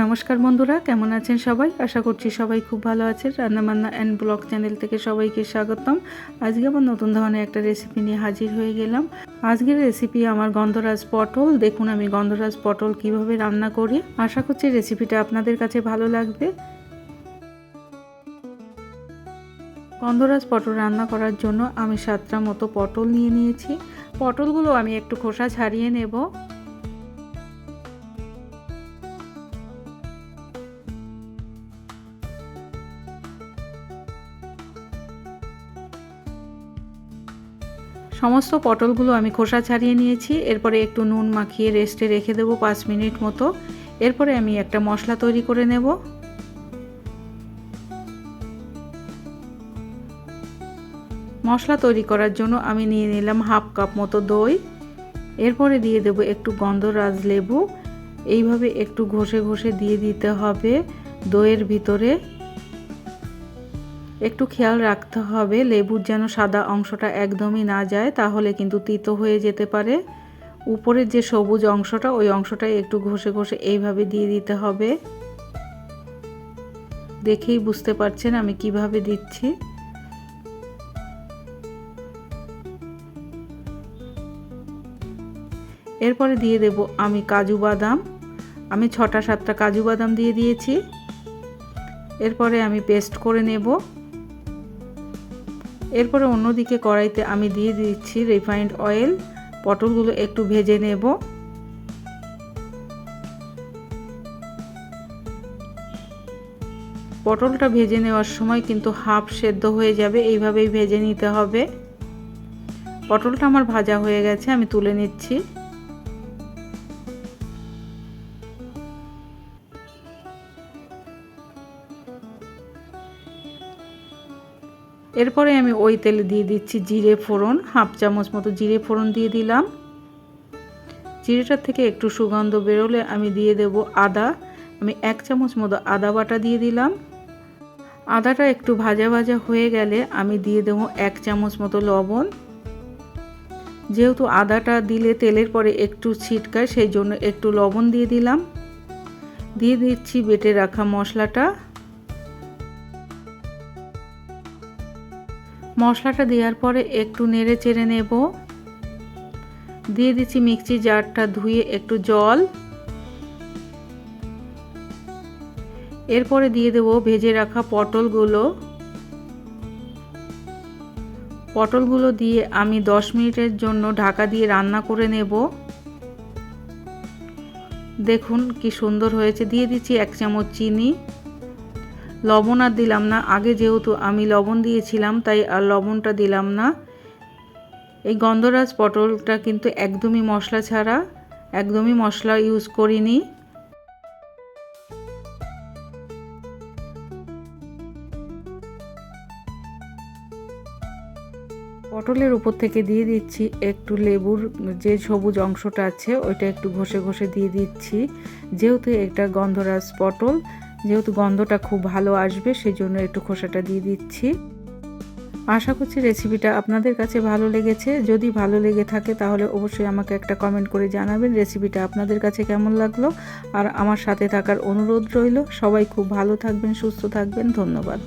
নমস্কার বন্ধুরা, কেমন আছেন সবাই? আশা করছি সবাই খুব ভালো আছেন। রান্নাবান্না অ্যান্ড ব্লগ চ্যানেল থেকে সবাইকে স্বাগতম। আজকে আবার নতুন ধরনের একটা রেসিপি নিয়ে হাজির হয়ে গেলাম। আজকের রেসিপি আমার গন্ধরাজ পটল। দেখুন আমি গন্ধরাজ পটল কীভাবে রান্না করি। আশা করছি রেসিপিটা আপনাদের কাছে ভালো লাগবে। গন্ধরাজ পটল রান্না করার জন্য আমি সাতটা মতো পটল নিয়ে নিয়েছি। পটলগুলো আমি একটু খোসা ছাড়িয়ে নেব। সমস্ত পটলগুলো আমি খোসা ছাড়িয়ে নিয়েছি। এরপরে একটু নুন মাখিয়ে রেস্টে রেখে দেবো পাঁচ মিনিট মতো। এরপরে আমি একটা মশলা তৈরি করে নেব। মশলা তৈরি করার জন্য আমি নিয়ে নিলাম হাফ কাপ মতো দই। এরপরে দিয়ে দেব একটু গন্ধরাজ লেবু। এইভাবে একটু ঘষে ঘষে দিয়ে দিতে হবে দইয়ের ভিতরে। একটু খেয়াল রাখতে হবে, লেবুর যেন সাদা অংশটা একদমই না যায়, তাহলে কিন্তু তিতো হয়ে যেতে পারে। উপরের যে সবুজ অংশটা, ওই অংশটাই একটু ঘষে ঘষে এইভাবে দিয়ে দিতে হবে। দেখেই বুঝতে পারছেন আমি কীভাবে দিচ্ছি। এরপরে দিয়ে দেব আমি কাজু বাদাম। আমি ছটা সাতটা কাজু বাদাম দিয়ে দিয়েছি। এরপরে আমি পেস্ট করে নেব। এরপরে অন্যদিকে কড়াইতে আমি দিয়ে দিচ্ছি রিফাইন্ড অয়েল পটলগুলো একটু ভেজে নেব। পটলটা ভেজে নেওয়ার সময় কিন্তু হাফ সেদ্ধ হয়ে যাবে, এইভাবেই ভেজে নিতে হবে। পটলটা আমার ভাজা হয়ে গেছে, আমি তুলে নিচ্ছি। এরপরে আমি ওই তেলে দিয়ে দিচ্ছি জিরে ফোড়ন, হাফ চামচ মতো জিরে ফোড়ন দিয়ে দিলাম। জিরেটার থেকে একটু সুগন্ধ বেরোলে আমি দিয়ে দেব আদা। আমি এক চামচ মতো আদা বাটা দিয়ে দিলাম। আদাটা একটু ভাজা ভাজা হয়ে গেলে আমি দিয়ে দেবো এক চামচ মতো লবণ। যেহেতু আদাটা দিলে তেলের পরে একটু ছিটকায়, সেই জন্য একটু লবণ দিয়ে দিলাম। দিয়ে দিচ্ছি বেটে রাখা মশলাটা। মশলাটা দেওয়ার পরে একটু নেড়ে চেড়ে নেব। দিয়ে দিচ্ছি মিক্সি জারটা ধুয়ে একটু জল। এরপরে দিয়ে দেব ভেজে রাখা পটলগুলো। পটলগুলো দিয়ে আমি 10 মিনিটের জন্য ঢাকা দিয়ে রান্না করে নেব। দেখুন কি সুন্দর হয়েছে। দিয়ে দিচ্ছি এক চামচ চিনি। লবণ আর দিলাম না। আগে যেহেতু আমি লবণ দিয়েছিলাম, তাই আর লবণটা দিলাম না। এই গন্ধরাজ পটলটা কিন্তু একদমই মশলা ছাড়া, একদমই মশলা ইউজ করিনি। পটলের উপর থেকে দিয়ে দিচ্ছি একটু লেবুর যে সবুজ অংশটা আছে, ওইটা একটু ঘষে ঘষে দিয়ে দিচ্ছি। যেহেতু এটা গন্ধরাজ পটল যেহেতু গন্ধটা খুব ভালো আসবে সেই জন্য একটু খোসাটা দিয়ে দিচ্ছি। আশা করছি রেসিপিটা আপনাদের কাছে ভালো লেগেছে। যদি ভালো লেগে থাকে, তাহলে অবশ্যই আমাকে একটা কমেন্ট করে জানাবেন রেসিপিটা আপনাদের কাছে কেমন লাগল। আর আমার সাথে থাকার অনুরোধ রইল, সবাই খুব ভালো থাকবেন, সুস্থ থাকবেন, ধন্যবাদ।